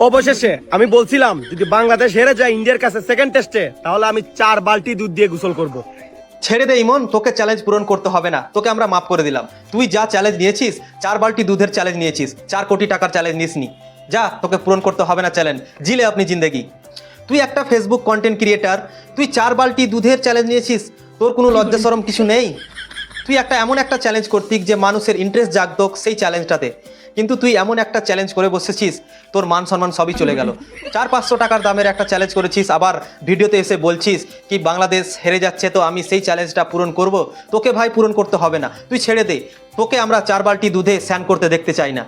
অবশেষে আমি বলছিলাম, যদি বাংলাদেশ হেরে যায় ইন্ডিয়ার কাছে সেকেন্ড টেস্টে তাহলে আমি চার বালতি দুধ দিয়ে গোসল করব। ছেড়ে দে ইমন, তোকে চ্যালেঞ্জ পূরণ করতে হবে না। তোকে আমরা মাফ করে দিলাম। তুই যা চ্যালেঞ্জ নিয়েছিস, চার বালতি দুধের চ্যালেঞ্জ নিয়েছিস। চার কোটি টাকার চ্যালেঞ্জ নিসনি। যা, তোকে পূরণ করতে হবে না চ্যালেঞ্জ জিলে আপনি জিন্দেগি। তুই একটা ফেসবুক কন্টেন্ট ক্রিয়েটার তুই চার বালতি দুধের চ্যালেঞ্জ নিয়েছিস। তোর কোনো লজ্জা সরম কিছু নেই? তুই একটা এমন একটা চ্যালেঞ্জ করতিক যে মানুষের ইন্টারেস্ট জাগদোক সেই চ্যালেঞ্জটাতে কিন্তু তুই এমন একটা চ্যালেঞ্জ করে বসেছিস তোর মান সম্মান সবই চলে গেল। চার পাঁচশো টাকার দামের একটা চ্যালেঞ্জ করেছিস আবার ভিডিওতে এসে বলছিস কি বাংলাদেশ হেরে যাচ্ছে তো আমি সেই চ্যালেঞ্জটা পূরণ করব। তোকে ভাই পূরণ করতে হবে না। তুই ছেড়ে দে। তোকে আমরা চার বালটি দুধে স্যান করতে দেখতে চাই না।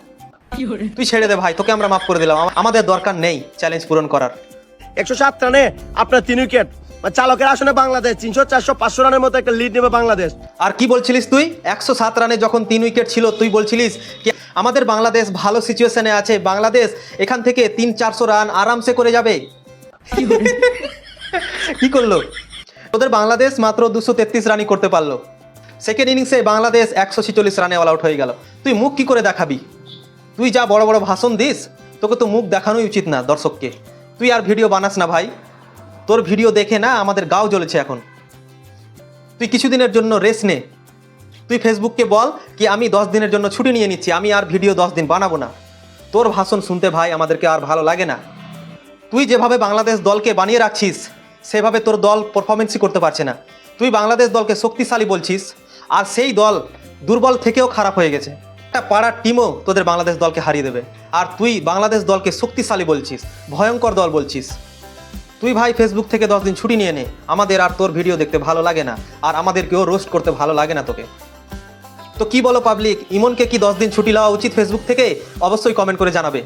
তুই ছেড়ে দে ভাই তোকে আমরা মাফ করে দিলাম। আমাদের দরকার নেই চ্যালেঞ্জ পূরণ করার। একশো সাত রানে আপনার তিন উইকেট চালকের আসনে বাংলাদেশ, তিনশো, চারশো, পাঁচশো রানের মতো একটা লিড নেবে বাংলাদেশ। আর কি বলছিলিস তুই? একশো সাত রানে যখন তিন উইকেট ছিল, তুই বলছিলিস আমাদের বাংলাদেশ ভালো সিচুয়েশনে আছে, বাংলাদেশ এখান থেকে তিন, চারশো রান আরামসে করে যাবে? কি করল? তোদের বাংলাদেশ মাত্র দুশো তেত্রিশ রানই করতে পারল। সেকেন্ড ইনিংসে বাংলাদেশ একশো ছিচল্লিশ রানে অল আউট হয়ে গেল। তুই মুখ কি করে দেখাবি? তুই যা বড় বড় ভাষণ দিস, তোকে তো মুখ দেখানোই উচিত না দর্শককে। তুই আর ভিডিও বানাস না ভাই। তোর ভিডিও দেখে না আমাদের গাও জ্বলেছে এখন। তুই কিছুদিনের জন্য রেস্ট নে। তুই ফেসবুককে বল কি আমি দশ দিনের জন্য ছুটি নিয়ে নিচ্ছি, আমি আর ভিডিও দশ দিন বানাবো না। তোর ভাষণ শুনতে ভাই আমাদেরকে আর ভালো লাগে না। তুই যেভাবে বাংলাদেশ দলকে বানিয়ে রাখছিস, সেভাবে তোর দল পারফরমেন্সই করতে পারছে না। তুই বাংলাদেশ দলকে শক্তিশালী বলছিস, আর সেই দল দুর্বল থেকেও খারাপ হয়ে গেছে। একটা পাড়ার টিমও তোদের বাংলাদেশ দলকে হারিয়ে দেবে। আর তুই বাংলাদেশ দলকে শক্তিশালী বলছিস, ভয়ঙ্কর দল বলছিস। তুই ভাই ফেসবুক থেকে দশ দিন ছুটি নিয়ে নে। আমাদের আর তোর ভিডিও দেখতে ভালো লাগে না। আর আমাদেরকেও রোস্ট করতে ভালো লাগে না তোকে। তো কি বলো পাবলিক, ইমনকে কি দশ দিন ছুটি লওয়া উচিত ফেসবুক থেকে? অবশ্যই কমেন্ট করে জানাবে।